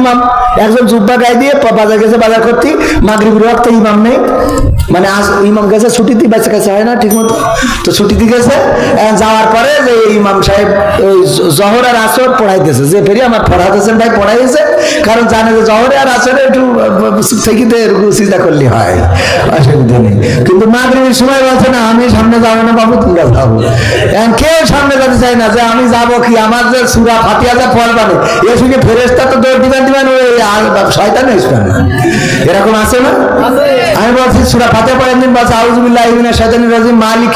ইমাম। একজন জুব্বা গায়ে দিয়ে বাজার গেছে, বাজার করতে। মাগরিবের ওয়াক্তে ইমাম নেই। মানে আজ ইমাম গেছে, ছুটিতে বেঁচে কাছে হয় না ঠিক মতো? তো ছুটিতে গেছে যাওয়ার পরে যে ইমাম সাহেব ওই জহর আর আসর পড়াইতেছে। যে ফেরি আমার পড়াতেছেন ভাই পড়াইছে, কারণ জানে যে জহরে আর আসরে একটু থেকে সিজা করলে হয়। অসুবিধা নেই। কিন্তু মাগরিবের সময় বলছে, না, আমি সামনে যাব না বাবু, তোমরা যাব এখন কেউ সামনে যেতে চায় না যে, আমি যাব কি? আমার যে সুরা ফাটিয়া যা পড়বানে, এ শুনে ফেরেস্তা তো দৌড় দিবেন দিবেন ওই শয়তান ইসলাম। এরকম আছে না? আমি বলছি সুরা ফাতে পড়েন দিন বলছে আউজুবিল্লাহ ইবিনা শয়তানি মালিক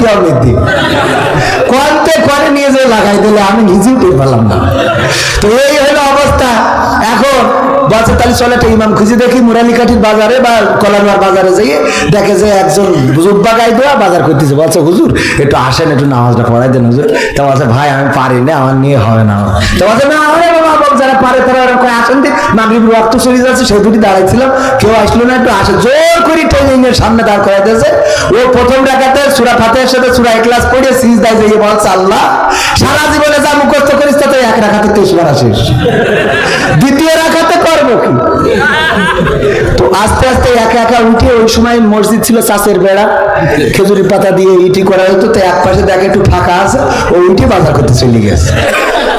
করে নিয়ে যে লাগাই দিলে আমি টের পেলাম না। তো এই হলো অবস্থা। এখন বলছে তাহলে চলে একটা ইমাম খুঁজে দেখি মুরালিকাঠির বাজারে বা কলারুয়ার বাজারে যাইয়ে দেখে যে একজন জুব্বা গাই দেওয়া বাজার করতেছে। বলছে হুজুর একটু আসেন একটু নামাজটা পড়াই দেন হুজুর। তো বলছে ভাই আমি পারি না আমার নিয়ে হবে না। তো বলছে না। যারা পারে তারা ওরকম আসেন দিন মাগরিব রক্ত চলে যাচ্ছে, সেই দুটি দাঁড়াইছিলাম। কেউ আসলো না, একটু আসে। জোর করে ট্রেনিং এর সামনে দাঁড় করাই দিয়েছে ও প্রথম ডাকাতে, সুরা ফাতের সাথে সুরা ক্লাস পড়ে সিজ দায় যাইয়ে বলছে, আল্লাহ, সারা জীবনে যা মুখস্থ করিস তাতে এক রাখাতে তেইশ বার আসিস। দ্বিতীয় রাখাতে করব কি? তো আস্তে আস্তে একা একা উঠে ওই সময় মসজিদ ছিল চাষের বেড়া। খেজুরি পাতা দিয়ে ইটি করা হতো, তো এক পাশে দেখে একটু ফাঁকা আছে। ও উঠে বাজার করতে চলে গেছে।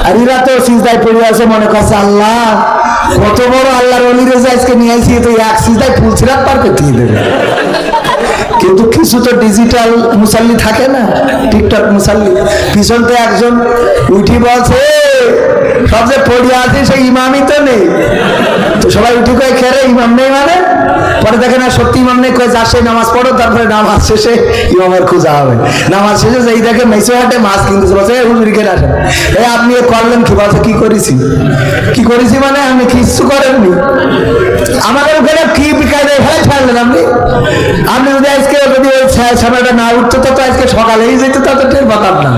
আর এরা সিজদায় পড়ে আছে, মনে করছে আল্লাহ, কত বড় আল্লাহর অলির আজকে নিয়ে আসি তো এক সিজদায় ফুল ছিলাপ পার করতে দেবে কিন্তু কিছু তো ডিজিটাল মুসাল্লি থাকে না টিকটক মুসাল্লি পিছন তো একজন উঠি বলছে সব যে পড়িয়া আছে, সেই ইমামই তো নেই। তো সবাই উঠি কয়ে খেরে ইমাম নেই মানে? পরে দেখে না, সত্যি ইমাম নেই, কয়ে যাচ্ছে নামাজ পড়ো, তারপরে নামাজ শেষে ইমামের খোঁজা হবে। নামাজ শেষে যেই দেখে মেসে হাটে মাছ কিনতেছে বলছে "এই হুজুর খেলে আসেন। এই আপনি এ করলেন কি? বলছে কি করেছি? কি করেছি মানে? আমি কিচ্ছু করেননি। আমাদের ওখানে কি কায়দায় ফেলে ছাড়লেন আপনি? আপনি যদি আজকে যদি ওই সময়টা না উঠতো, তো আজকে সকালেই যেত তা টের পাতাম না।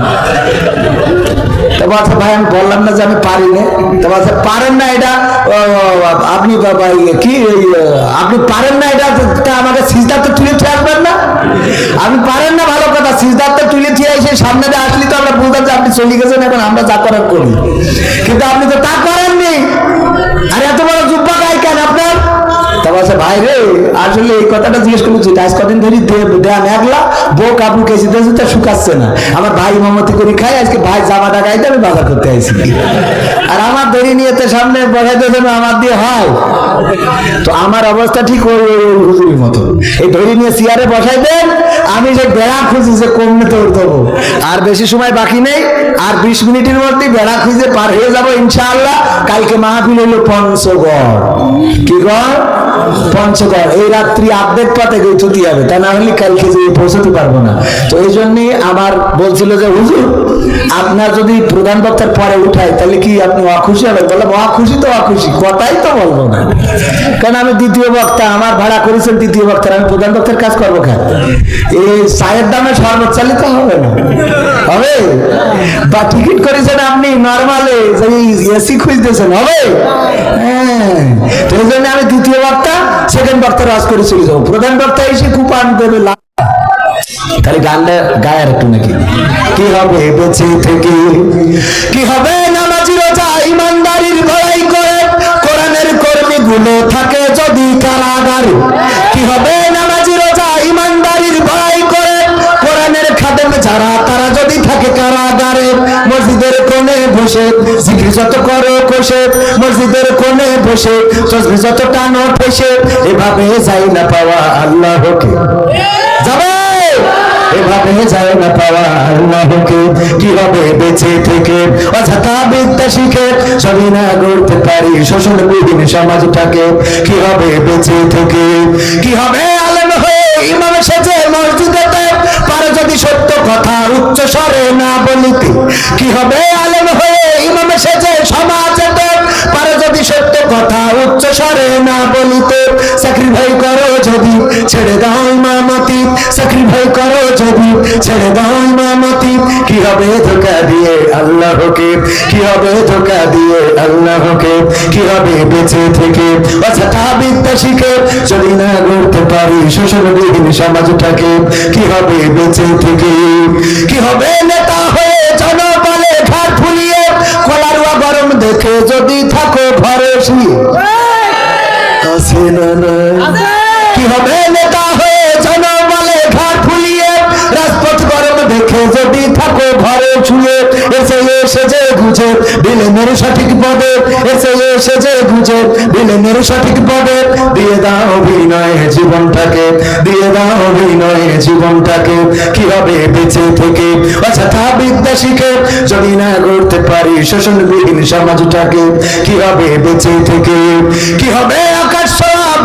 বলছে ভাই, আমি বললাম না যে আমি পারি না। তো আচ্ছা পারেন না এটা আপনি ইয়ে কি আপনি পারেন না এটা আমাকে তো তুলে আসবেন না। আপনি পারেন না, ভালো কথা, সিজদার তো তুলে এসে সামনে আসলি তো আমরা বলতাম যে আপনি চলে গেছেন, এখন আমরা যা করার করি। কিন্তু আপনি তো তা করেননি আর এত বড় জুব্বা গায়ে কেন আপনার তা বলছে ভাই রে, আসলে এই কথাটা জিজ্ঞেস করছি আজ কদিন ধরে দেয়া মেঘলা বউ কাপড় কেসি দিয়েছে তা শুকাচ্ছে না। আমার ভাই মামতি করে খাই আজকে ভাই জামাটা গাইতে আমি বাজার করতে আইছি। আর আমার দড়ি নিয়ে তো সামনে বসাইতে যেন আমার দিয়ে হয়। তো আমার অবস্থা ঠিক ওই হুজুরের মতো এই দড়ি নিয়ে চেয়ারে বসাই দেন, আমি যে বেড়া খুঁজি যে কমনে তোর দেবো। আর বেশি সময় বাকি নেই, আর বিশ মিনিটের মধ্যে বেড়া খুঁজে পার হয়ে যাব ইনশাআল্লাহ। কালকে মাহফিল হলো পঞ্চগড়। কি গড় পঞ্চগড়, এই রাত্রি আর্ধেক ছুটি হবে। তা না হলে কালকে পৌঁছতে পারব না। তো এই আমার বলছিল যে, হুজুর, আপনার যদি প্রধান বক্তার পরে উঠায়, তাহলে কি আপনি অখুশি হবেন? বললাম, অখুশি তো অখুশি, কথাই তো বলব না। কারণ আমি দ্বিতীয় বক্তা, আমার ভাড়া করেছেন দ্বিতীয় বক্তার, আমি প্রধান বক্তার কাজ করব কেন? এই চায়ের দামে শরবত চালিত হবে না। হবে? বা টিকিট করেছেন আপনি নর্মালে এসি খুঁজতেছেন, হবে? হ্যাঁ। তো এই জন্য আমি দ্বিতীয় বক্তা সেকেন্ড বক্তা রাজ করে চলে যাব প্রধান বক্তা এসে কুপান দেবে খালি গানটা গায় আর একটু নাকি। কি হবে বেঁচে থেকে? কি হবে নামাজি রোজা? ইমানদারির ভয় করে কোরআনের কর্মী গুলো থাকে যদি কারাগারে। মসজিদের কোণে বসে, জিকির যত করো কোষে, মসজিদের কোণে বসে, তসবি যত টানো ঠেসে, এভাবে যাই না পাওয়া আল্লাহকে। যাবে? এভাবে যায় না পাওয়া আল্লাহকে। কি হবে বেঁচে থেকে? অযথা বিদ্যা শিখে সবই না গড়তে পারি, শোষণ বিহীন সমাজটাকে কি হবে বেঁচে থেকে? কি হবে? কথা উচ্চ স্বরে না বলিতে কি হবে? আলেম হয়ে ইমামে সেজে সমাজ পারে যদি সত্য কথা উচ্চ স্বরে না বলিতে চাকরি ভাই ইমামতি স্যাক্রিফাই করো যদি। ছেড়ে দাও ইমামতি কি হবে ধোকা দিয়ে আল্লাহকে কি হবে ধোকা দিয়ে আল্লাহকে কি হবে বেঁচে থেকে? অযথা বিদ্যা শিখে যদি না গড়তে পারি শোষণবিহীন সমাজটাকে কি হবে বেঁচে থেকে? কি হবে নেতা হয়ে জনবলে ঘাট ফুলিয়ে কলারুয়া গরম দেখে যদি থাকো ঘরে শুয়ে আছে না কি হবে নেতা হয়ে জনবলে দেখে যদি থাকো ঘরে ছুঁয়ে এসে এসে যে গুজে বিলেনের সঠিক পদে এসে এসে যে গুজে বিলেনের সঠিক পদে দিয়ে দাও অভিনয় জীবনটাকে, দিয়ে দাও অভিনয় জীবনটাকে। কি হবে বেঁচে থেকে? অযথা বিদ্যা শিখে যদি না করতে পারি শোষণবিহীন সমাজটাকে, কি হবে বেঁচে থেকে? কি হবে আকাশ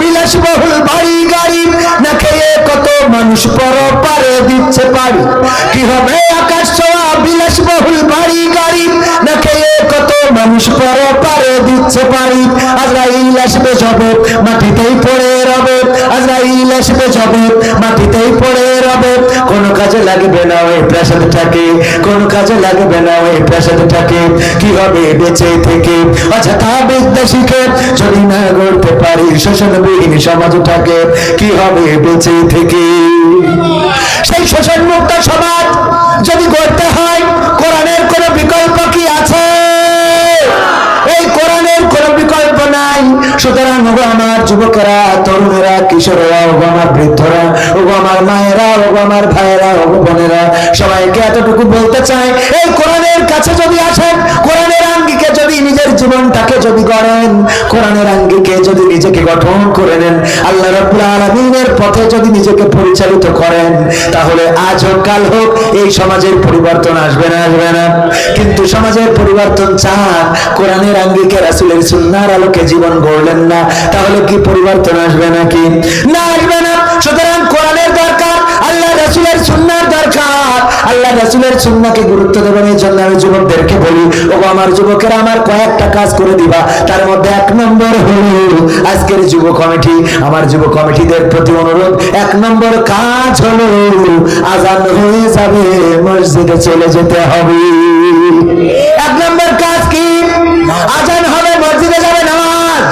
বিলাসবহুল বাড়ি গাড়ি, না খেয়ে কত মানুষ পর পারে দিচ্ছে পারি? কি হবে আকাশ ছোঁয়া, বিলাসবহুল বাড়ি গাড়ি, না খেয়ে কত মানুষ পর পারে দিচ্ছে পারি। আজরাইল আসবে যাবে মাটিতেই পড়ে রবে আজরাইল আসবে যাবে মাটিতেই পড়ে রবে কোনো কাজে লাগবে না ওই প্রাসাদটাকে, কোনো কাজে লাগবে না ওই প্রাসাদটাকে। কি হবে বেঁচে থেকে? অযথা বিদ্যা শিখে যদি না গড়তে পারি শোষণবিহীন সমাজটাকে, কি হবে বেঁচে থেকে সেই শোষণ মুক্ত সমাজ যদি গড়তে হয় কোরআনের কোনো বিকল্প কি আছে এই কোরআনের কোনো বিকল্প নাই সুতরাং ওগো আমার যুবকেরা তরুণেরা কিশোরেরা ওগো আমার বৃদ্ধরা, ওগো আমার মায়েরা, ওগো আমার ভাইয়েরা, ওগো বোনেরা, সবাইকে এতটুকু বলতে চাই কোরআনের আঙ্গিকে যদি নিজেকে গঠন করে নেন, আল্লাহ রাব্বুল আলামিনের পথে যদি নিজেকে পরিচালিত করেন, তাহলে আজ হোক কাল হোক এই সমাজের পরিবর্তন আসবে না আসবে না। কিন্তু সমাজের পরিবর্তন চান কোরআনের আঙ্গিকে রাসূলের সুন্নাহর আলোকে জীবন গড়লেন না, তাহলে কি পরিবর্তন আসবে নাকি? না, আসবে আল্লাহ রাসূলের সুন্নাহকে গুরুত্ব দেবেন এই জন্য আমি যুবকদেরকে বলি ও আমার যুবকেরা, আমার কয়েকটা কাজ করে দিবা। তার মধ্যে এক নম্বর হলো, আজকের যুব কমিটি, আমার যুব কমিটিদের প্রতি অনুরোধ, এক নম্বর কাজ হলো, আজান হয়ে যাবে, মসজিদে চলে যেতে হবে। এক নম্বর কাজ কি? আজান হবে, মসজিদে যাবে নামাজ।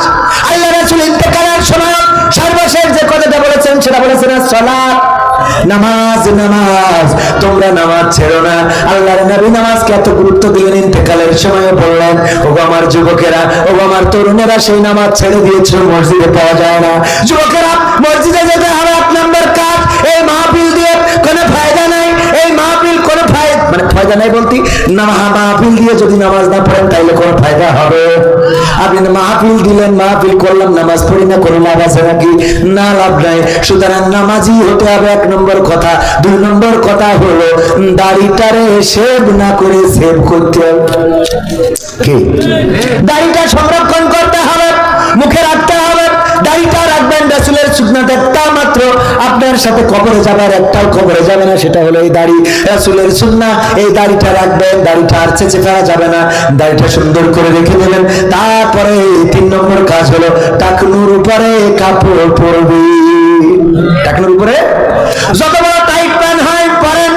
আল্লাহ রাসূল ইন্তেকালের সময় সর্বশেষ যে কথাটা বলেছেন, সেটা বলেছেন সালাত নামাজ নামাজ। তোমরা নামাজ ছেড়ো না। আল্লাহর নবী নামাজকে এত গুরুত্ব দিলেন ইন্তেকালের সময় বললেন ও আমার যুবকেরা ও আমার তরুণেরা, সেই নামাজ ছেড়ে দিয়েছে মসজিদে পাওয়া যায় না। যুবকেরা, মসজিদে যেতে হবে এক নম্বর কাজ। এই মাহফিল দিয়ে কোনো ফায়দা নাই। এই মাহফিল কোনো ফায়দা মানে ফায়দা নাই বলতে, না, মাহফিল দিয়ে যদি নামাজ না পড়েন, তাইলে কোনো ফায়দা মাহফিল দিলেন মাহফিল করলাম, নামাজ পড়ি না কোনো লাভ আছে নাকি না, লাভ নাই। সুতরাং নামাজি হতে হবে, এক নম্বর কথা। দুই নম্বর কথা হলো, দাড়িটারে সেভ না করে সেভ করতে হবে। কি? দাড়িটা সংরক্ষণ করতে হবে, মুখে রাখতে হবে, দাড়িটা রাখবেন রাসুলের সুন্নাত মাত্র আপনার সাথে কবরে যাবে আর একটাও কবরে যাবে না, সেটা হলো এই দাড়ি। রাসুলের সুন্না এই দাড়িটা রাখবেন, দাড়িটা আর চেঁচে ফেলা যাবে না। দাড়িটা সুন্দর করে রেখে দেবেন। তারপরে তিন নম্বর কাজ হলো টাকনুর উপরে কাপড় পরবি। টাকনুর উপরে? যত বড় টাইট প্যান্ট হয়, পরেন।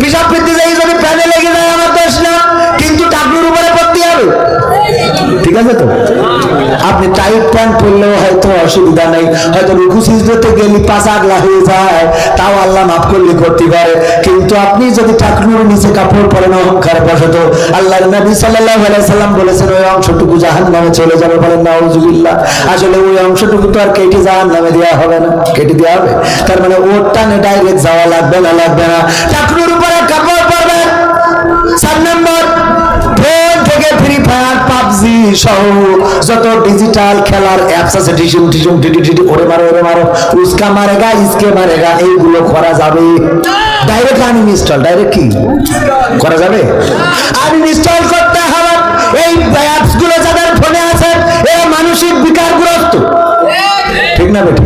পিসাব ফিরতে যাই, যদি প্যানে লেগে যায়, আমার দোষ না। কিন্তু টাকনুর উপরে পড়তে হবে। ঠিক আছে তো? আপনি টাইট প্যান্ট পরলেও হয়তো অসুবিধা নেই। হয়তো রুকু সিজদাতে গেলে পাঁচ আগলা হয়ে যায়, তাও আল্লাহ মাফ করলে করতে পারে। কিন্তু আপনি যদি টাকনুর নিচে কাপড় পরেন, অহংকার বসত আল্লাহর নবী আলাইহি সাল্লাম বলেছেন, ওই অংশটুকু জাহান্নামে চলে যাবে বলেন, নাউজুবিল্লাহ। আসলে ওই অংশটুকু তো আর কেটে জাহান্নামে দেওয়া হবে না। কেটে দেওয়া হবে? তার মানে ওর টানে ডাইরেক্ট যাওয়া লাগবে না লাগবে না। টাকনুর উপরে কাপড় পরবেন। চার নম্বর। ফ্রি ফায়ার পাবজি সহ যত ডিজিটাল খেলার অ্যাপস আছে টিসুম টিসুম টিটি ওরে মারো ওরে মারো উস্কা মারেগা ইসকে মারেগা এইগুলো করা যাবে। ডাইরেক্ট আনইনস্টল ডাইরেক্ট কি? করা যাবে? আনইনস্টল করতে হবে এই অ্যাপসগুলো যাদের ফোনে আছে এরা মানসিক বিকারগ্রস্ত। ঠিক না বেটি?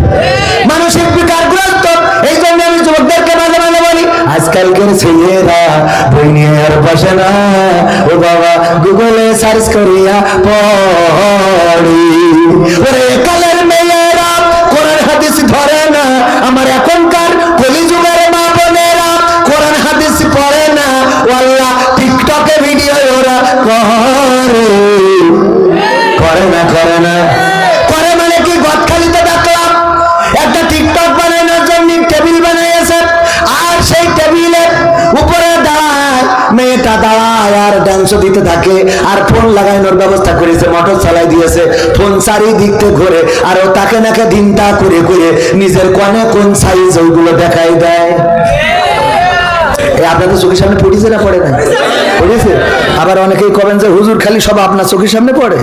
ছেলেরা বই বসে না। ও বাবা গুগলে সার্চ করিয়া পড়ি। ওরে কালের দিতে থাকে আর ফোন লাগানোর ব্যবস্থা করেছে, মোটর চালাই দিয়েছে, ফোন চারিদিক থেকে ঘুরে, আর ও তাকে নাকে দিনটা করে করে নিজের কনে কোন সাইজ ওইগুলো দেখাই দেয়। আপনাদের চোখের সামনে পড়েছে না পড়ে না পড়েছে? আবার অনেকেই কবেন যে, হুজুর, খালি সব আপনার চোখের সামনে পড়ে?